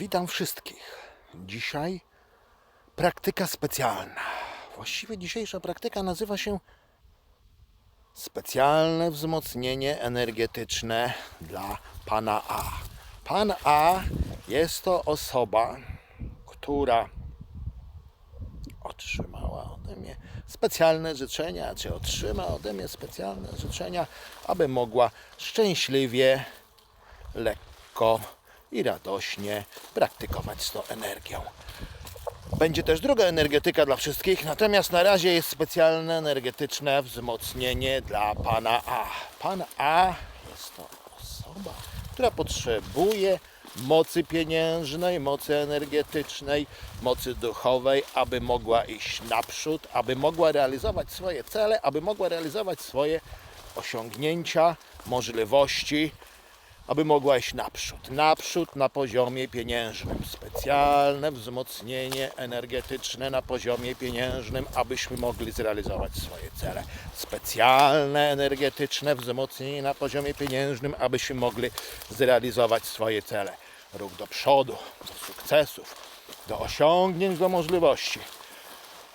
Witam wszystkich. Dzisiaj praktyka specjalna. Właściwie dzisiejsza praktyka nazywa się specjalne wzmocnienie energetyczne dla pana A. Pan A jest to osoba, która otrzymała ode mnie specjalne życzenia, czy otrzyma ode mnie specjalne życzenia, aby mogła szczęśliwie, lekko i radośnie praktykować z tą energią. Będzie też druga energetyka dla wszystkich, natomiast na razie jest specjalne energetyczne wzmocnienie dla pana A. Pan A jest to osoba, która potrzebuje mocy pieniężnej, mocy energetycznej, mocy duchowej, aby mogła iść naprzód, aby mogła realizować swoje cele, aby mogła realizować swoje osiągnięcia, możliwości, aby mogła iść naprzód. Naprzód na poziomie pieniężnym. Specjalne wzmocnienie energetyczne na poziomie pieniężnym, abyśmy mogli zrealizować swoje cele. Specjalne energetyczne wzmocnienie na poziomie pieniężnym, abyśmy mogli zrealizować swoje cele. Ruch do przodu, do sukcesów, do osiągnięć, do możliwości.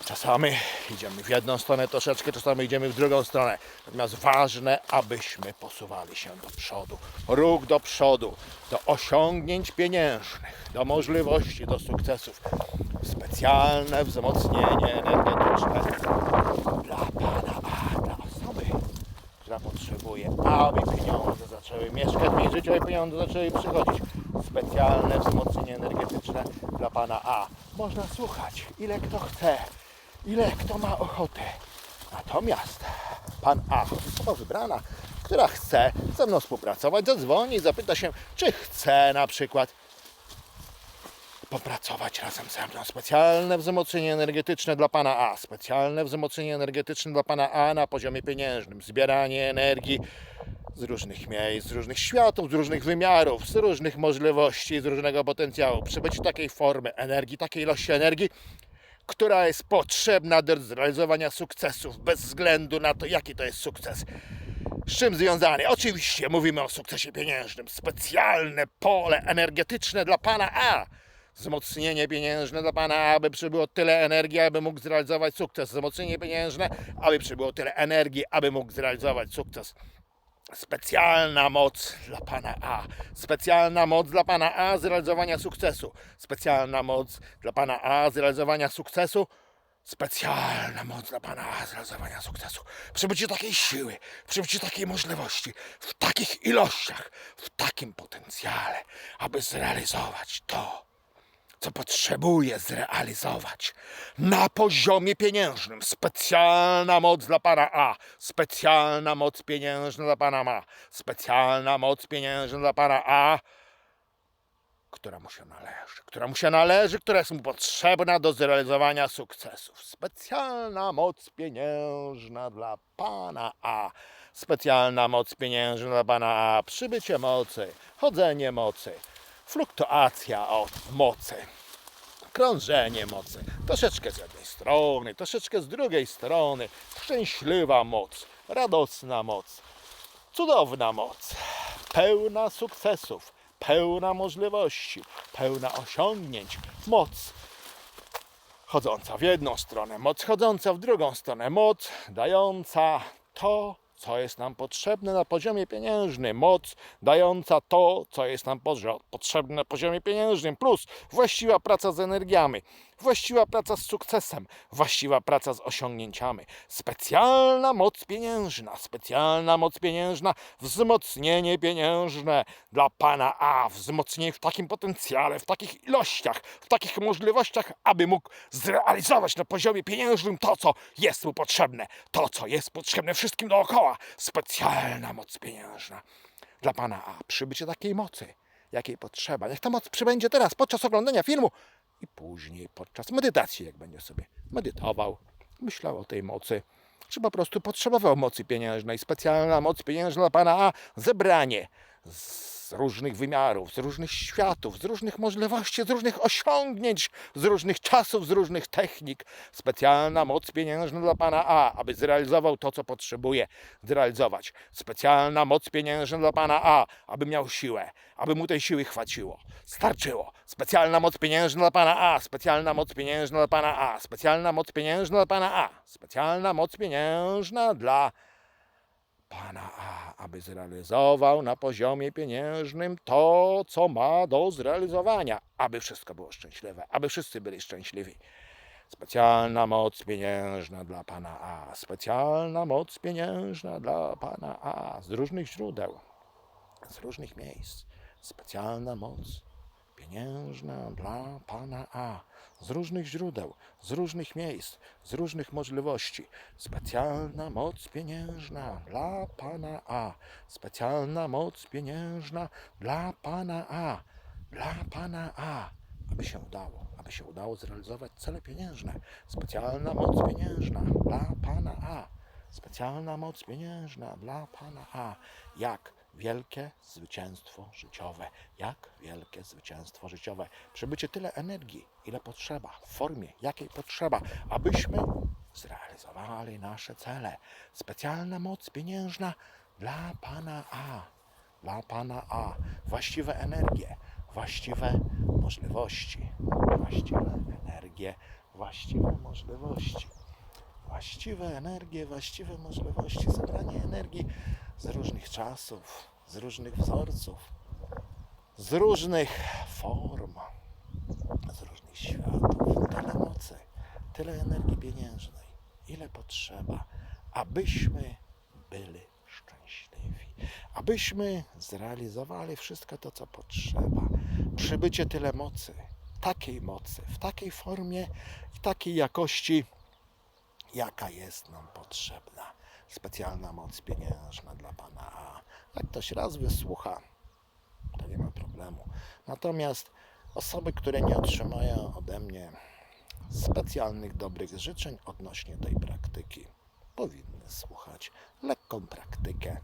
Czasami idziemy w jedną stronę troszeczkę, czasami idziemy w drugą stronę. Natomiast ważne, abyśmy posuwali się do przodu. Ruch do przodu, do osiągnięć pieniężnych, do możliwości, do sukcesów. Specjalne wzmocnienie energetyczne dla Pana A, dla osoby, która potrzebuje, aby pieniądze zaczęły mieszkać w jej życiu, aby pieniądze zaczęły przychodzić. Specjalne wzmocnienie energetyczne dla Pana A. Można słuchać, ile kto chce, ile kto ma ochotę. Natomiast Pan A, osoba wybrana, która chce ze mną współpracować, zadzwoni i zapyta się, czy chce na przykład popracować razem ze mną. Specjalne wzmocnienie energetyczne dla pana A. Specjalne wzmocnienie energetyczne dla pana A na poziomie pieniężnym. Zbieranie energii z różnych miejsc, z różnych światów, z różnych wymiarów, z różnych możliwości, z różnego potencjału. Przybycie takiej formy energii, takiej ilości energii, która jest potrzebna do zrealizowania sukcesów, bez względu na to, jaki to jest sukces z czym związany? Oczywiście mówimy o sukcesie pieniężnym. Specjalne pole energetyczne dla pana A. Wzmocnienie pieniężne dla pana A, aby przybyło tyle energii, aby mógł zrealizować sukces. Wzmocnienie pieniężne, aby przybyło tyle energii, aby mógł zrealizować sukces. Specjalna moc dla pana A. Specjalna moc dla pana A zrealizowania sukcesu. Specjalna moc dla pana A zrealizowania sukcesu. Specjalna moc dla Pana zrealizowania sukcesu. Przybycie takiej siły, przybycie takiej możliwości, w takich ilościach, w takim potencjale, aby zrealizować to, co potrzebuje zrealizować na poziomie pieniężnym. Specjalna moc dla Pana A, specjalna moc pieniężna dla Pana Ma, specjalna moc pieniężna dla Pana A która mu się należy, która mu się należy, która jest mu potrzebna do zrealizowania sukcesów. Specjalna moc pieniężna dla pana A. Specjalna moc pieniężna dla pana A. Przybycie mocy, chodzenie mocy, fluktuacja od mocy, krążenie mocy. Troszeczkę z jednej strony, troszeczkę z drugiej strony. Szczęśliwa moc, radosna moc, cudowna moc, pełna sukcesów, pełna możliwości, pełna osiągnięć, moc chodząca w jedną stronę, moc chodząca w drugą stronę, moc dająca to, co jest nam potrzebne na poziomie pieniężnym, moc dająca to, co jest nam potrzebne na poziomie pieniężnym, plus właściwa praca z energiami, właściwa praca z sukcesem, właściwa praca z osiągnięciami, specjalna moc pieniężna, specjalna moc pieniężna, wzmocnienie pieniężne dla pana A, wzmocnienie w takim potencjale, w takich ilościach, w takich możliwościach, aby mógł zrealizować na poziomie pieniężnym to, co jest mu potrzebne, to, co jest potrzebne wszystkim dookoła. Specjalna moc pieniężna dla pana A, przybycie takiej mocy, jakiej potrzeba. Niech ta moc przybędzie teraz, podczas oglądania filmu i później podczas medytacji, jak będzie sobie medytował, myślał o tej mocy, czy po prostu potrzebował mocy pieniężnej. Specjalna moc pieniężna dla pana A, zebranie z różnych wymiarów, z różnych światów, z różnych możliwości, z różnych osiągnięć, z różnych czasów, z różnych technik. Specjalna moc pieniężna dla pana A, aby zrealizował to, co potrzebuje zrealizować. Specjalna moc pieniężna dla pana A, aby miał siłę, aby mu tej siły chwaciło, starczyło. Specjalna moc pieniężna dla pana A, specjalna moc pieniężna dla pana A, specjalna moc pieniężna dla pana A, specjalna moc pieniężna dla pana A, aby zrealizował na poziomie pieniężnym to, co ma do zrealizowania, aby wszystko było szczęśliwe, aby wszyscy byli szczęśliwi. Specjalna moc pieniężna dla pana A, specjalna moc pieniężna dla pana A z różnych źródeł, z różnych miejsc. Specjalna moc pieniężna dla pana A z różnych źródeł, z różnych miejsc, z różnych możliwości. Specjalna moc pieniężna dla pana A. Specjalna moc pieniężna dla pana A. Dla pana A. Aby się udało, aby się udało zrealizować cele pieniężne. Specjalna moc pieniężna dla pana A. Specjalna moc pieniężna dla pana A. Jak wielkie zwycięstwo życiowe. Jak wielkie zwycięstwo życiowe. Przybycie tyle energii, ile potrzeba, w formie jakiej potrzeba, abyśmy zrealizowali nasze cele. Specjalna moc pieniężna dla pana A. Dla pana A. Właściwe energie, właściwe możliwości. Właściwe energie, właściwe możliwości właściwe energie, właściwe możliwości, zebranie energii z różnych czasów, z różnych wzorców, z różnych form, z różnych światów. Tyle mocy, tyle energii pieniężnej, ile potrzeba, abyśmy byli szczęśliwi, abyśmy zrealizowali wszystko to, co potrzeba. Przybycie tyle mocy, takiej mocy, w takiej formie i takiej jakości, jaka jest nam potrzebna. Specjalna moc pieniężna dla pana A. Jak ktoś raz wysłucha, to nie ma problemu. Natomiast osoby, które nie otrzymają ode mnie specjalnych dobrych życzeń odnośnie tej praktyki, powinny słuchać lekką praktykę.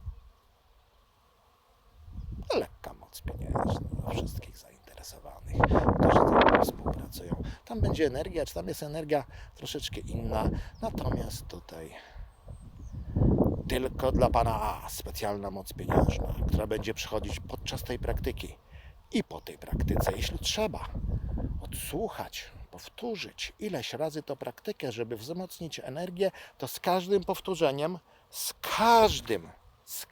Lekka moc pieniężna dla wszystkich zainteresowanych, którzy współpracują. Tam będzie energia, czy tam jest energia troszeczkę inna. Natomiast tutaj tylko dla pana A specjalna moc pieniężna, która będzie przychodzić podczas tej praktyki i po tej praktyce, jeśli trzeba, odsłuchać, powtórzyć ileś razy tę praktykę, żeby wzmocnić energię, to z każdym powtórzeniem, z każdym, z